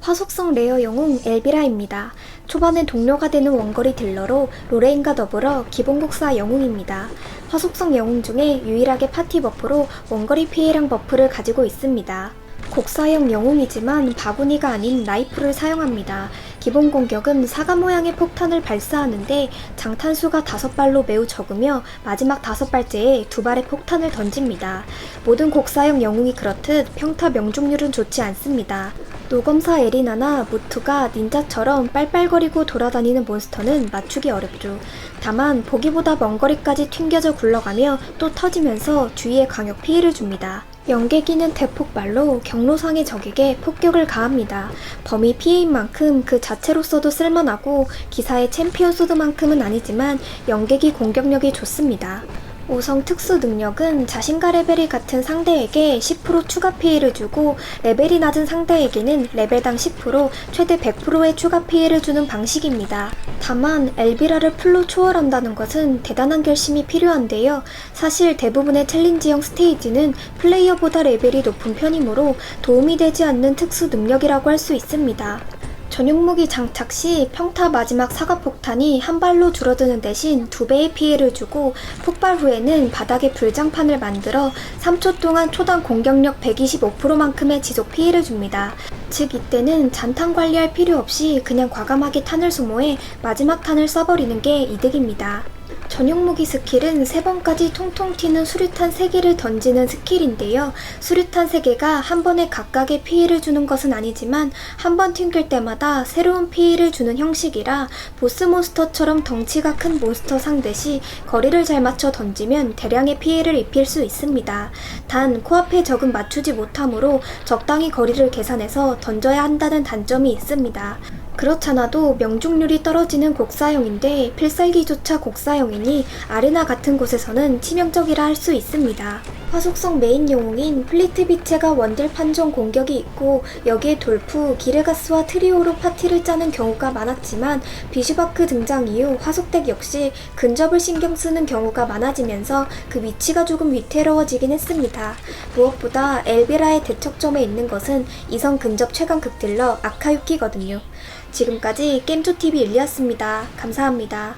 화속성 레어 영웅 엘비라입니다. 초반에 동료가 되는 원거리 딜러로 로레인과 더불어 기본국사 영웅입니다. 화속성 영웅 중에 유일하게 파티 버프로 원거리 피해량 버프를 가지고 있습니다. 곡사형 영웅이지만 바구니가 아닌 라이프를 사용합니다. 기본 공격은 사과 모양의 폭탄을 발사하는데 장탄수가 다섯 발로 매우 적으며 마지막 다섯 발째에 두 발의 폭탄을 던집니다. 모든 곡사형 영웅이 그렇듯 평타 명중률은 좋지 않습니다. 노검사 에리나나 무투가 닌자처럼 빨빨거리고 돌아다니는 몬스터는 맞추기 어렵죠. 다만 보기보다 먼 거리까지 튕겨져 굴러가며 또 터지면서 주위에 강력 피해를 줍니다. 연계기는 대폭발로 경로상의 적에게 폭격을 가합니다. 범위 피해인 만큼 그 자체로서도 쓸만하고 기사의 챔피언 소드만큼은 아니지만 연계기 공격력이 좋습니다. 오성 특수 능력은 자신과 레벨이 같은 상대에게 10% 추가 피해를 주고 레벨이 낮은 상대에게는 레벨당 10% 최대 100%의 추가 피해를 주는 방식입니다. 다만 엘비라를 풀로 초월한다는 것은 대단한 결심이 필요한데요. 사실 대부분의 챌린지형 스테이지는 플레이어보다 레벨이 높은 편이므로 도움이 되지 않는 특수 능력이라고 할 수 있습니다. 전용 무기 장착 시 평타 마지막 사과 폭탄이 한 발로 줄어드는 대신 두 배의 피해를 주고 폭발 후에는 바닥에 불장판을 만들어 3초 동안 초당 공격력 125%만큼의 지속 피해를 줍니다. 즉 이때는 잔탄 관리할 필요 없이 그냥 과감하게 탄을 소모해 마지막 탄을 써버리는 게 이득입니다. 전용 무기 스킬은 3번까지 통통 튀는 수류탄 3개를 던지는 스킬인데요. 수류탄 3개가 한 번에 각각의 피해를 주는 것은 아니지만 한 번 튕길 때마다 새로운 피해를 주는 형식이라 보스 몬스터처럼 덩치가 큰 몬스터 상대 시 거리를 잘 맞춰 던지면 대량의 피해를 입힐 수 있습니다. 단 코앞에 적은 맞추지 못하므로 적당히 거리를 계산해서 던져야 한다는 단점이 있습니다. 그렇잖아도 명중률이 떨어지는 곡사형인데 필살기조차 곡사형이니 아레나 같은 곳에서는 치명적이라 할 수 있습니다. 화속성 메인 영웅인 플리트비체가 원딜 판정 공격이 있고 여기에 돌프, 기르가스와 트리오로 파티를 짜는 경우가 많았지만 비슈바크 등장 이후 화속덱 역시 근접을 신경 쓰는 경우가 많아지면서 그 위치가 조금 위태로워지긴 했습니다. 무엇보다 엘비라의 대척점에 있는 것은 이성 근접 최강 극딜러 아카유키거든요. 지금까지 게임조TV 일리였습니다. 감사합니다.